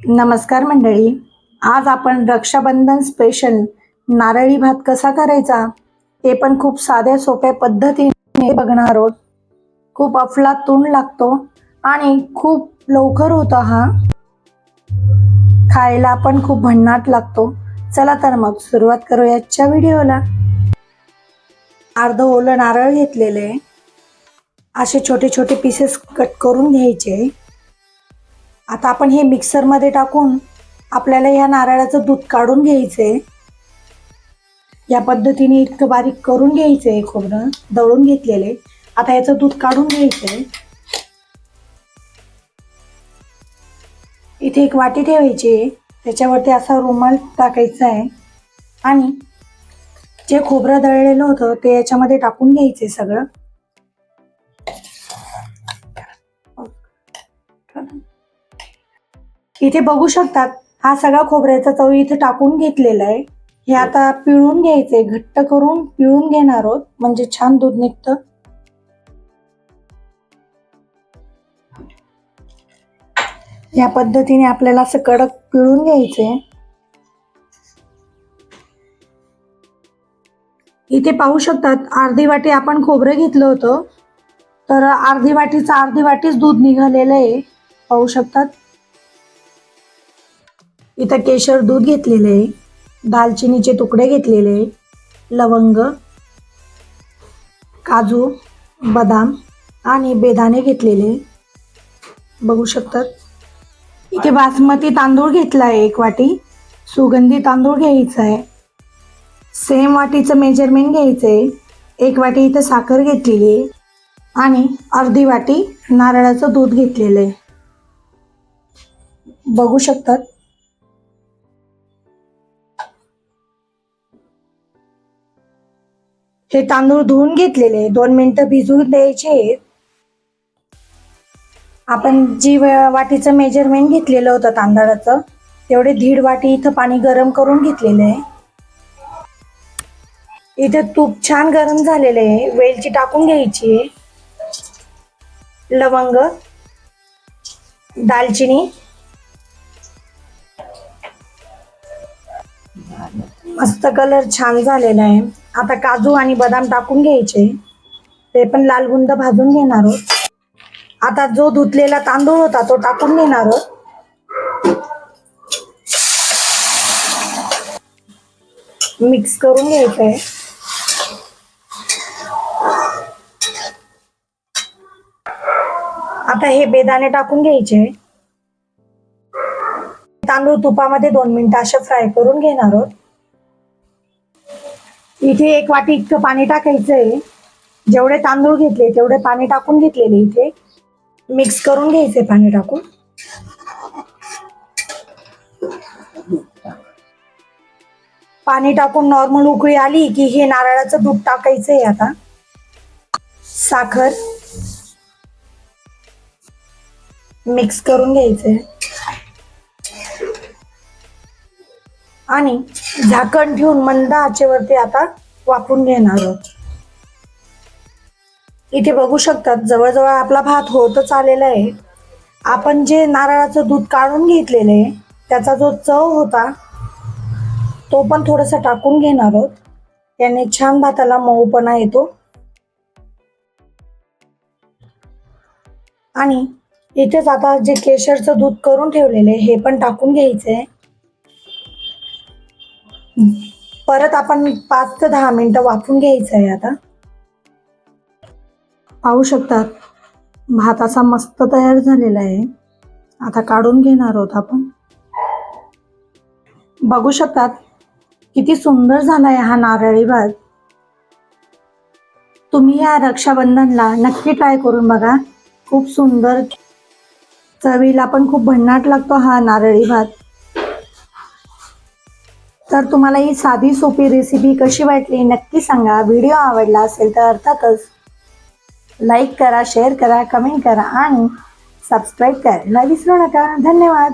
नमस्कार मंडळी. आज आपण रक्षाबंधन स्पेशल नारळी भात कसा करायचा? ते पण खूप साध्या सोप्या पद्धतीने बघणार आहोत. खूप अफलातून लागतो आणि खूप लवकर होतो हा. खायला पण खूप भन्नाट लागतो. चला तर मग सुरुवात करूया आजच्या व्हिडिओला. अर्ध ओलं नारळ घेतलेले. असे छोटे छोटे पीसेस कट करून घ्यायचे. आता आपण हे मिक्सरमध्ये टाकून आपल्याला या नारळाचं दूध काढून घ्यायचंय. या पद्धतीने इतकं बारीक करून घ्यायचंय खोबरं दळून घेतलेले. आता याचं दूध काढून घ्यायचंय. इथे एक वाटी ठेवायची आहे. त्याच्यावरती असा रुमाल टाकायचा आहे आणि जे खोबरं दळलेलं होतं ते याच्यामध्ये टाकून घ्यायचे सगळं. इथे बघू शकतात हा सगळा खोबऱ्याचा चव इथे टाकून घेतलेला आहे. हे आता पिळून घ्यायचे घट्ट करून पिळून घेणार आहोत म्हणजे छान दूध निघतं. या पद्धतीने आपल्याला असं कडक पिळून घ्यायचे. इथे पाहू शकतात अर्धी वाटी आपण खोबरं घेतलं होतं. तर अर्धी वाटीचं अर्धी वाटीच दूध निघालेलं आहे. पाहू शकतात. इथं केशर दूध घेतलेलं आहे दालचिनीचे तुकडे घेतलेले आहे, लवंग काजू बदाम आणि बेदाणे घेतलेले बघू शकतात? इथे बासमती तांदूळ घेतला आहे एक वाटी सुगंधी तांदूळ घ्यायचा आहे. सेम वाटीचं मेजरमेंट घ्यायचं आहे एक वाटी इथं साखर घेतलेली आहे आणि अर्धी वाटी नारळाचं दूध घेतलेलं आहे. बघू शकतात? हे तांदूळ धुवून घेतलेले दोन मिनटं भिजू द्यायचे. आपण जी वाटीचं मेजरमेंट घेतलेलं होतं तांदळाचं तेवढे दीड वाटी इथं पाणी गरम करून घेतलेलं आहे. इथे तूप छान गरम झालेलं आहे. वेलची टाकून घ्यायची. आहे लवंग दालचिनी मस्त कलर छान झालेला आहे. आता काजू आणि बदाम टाकून घ्यायचे. ते पण लाल गुंद भाजून घेणार आहोत. आता जो धुतलेला तांदूळ होता तो टाकून घेणार आहोत. मिक्स करून घ्यायचंय आता हे बेदाणे टाकून घ्यायचे. तांदूळ तुपामध्ये दोन मिनिटं असे फ्राय करून घेणार आहोत. इथे एक वाटी इतकं पाणी टाकायचं आहे जेवढे तांदूळ घेतले तेवढे पाणी टाकून घेतलेले इथे. मिक्स करून घ्यायचे पाणी टाकून. पाणी टाकून नॉर्मल उकळी आली की हे नारळाचं दूध टाकायचं आहे आता. साखर. मिक्स करून घ्यायचंय. आणि झाकण ठेवून मंद आचेवरती आता वाफून घेणार आहोत. इथे बघू शकतात जवळजवळ आपला भात होतच आलेला आहे. आपण जे नारळाचं दूध काढून घेतलेलं आहे त्याचा जो चव होता तो पण थोडासा टाकून घेणार आहोत. याने छान भाताला मऊपणा येतो. आणि इथेच आता जे केशरचं दूध करून ठेवलेले हे पण टाकून घ्यायचं आहे परत आपण पाच ते दहा मिनिटं वाफून घ्यायचं आहे आता. पाहू शकतात भात असा मस्त तयार झालेला आहे. आता काढून घेणार आहोत आपण. बघू शकतात किती सुंदर झाला आहे हा नारळी भात. तुम्ही या रक्षाबंधनला नक्की ट्राय करून बघा. खूप सुंदर चवीला पण खूप भन्नाट लागतो हा नारळी भात. तर तुम्हाला ही साधी सोपी रेसिपी कशी वाटली नक्की सांगा. व्हिडिओ आवडला असेल तर अर्थातच लाईक करा शेअर करा कमेंट करा आणि सबस्क्राईब करायला विसरू नका. धन्यवाद.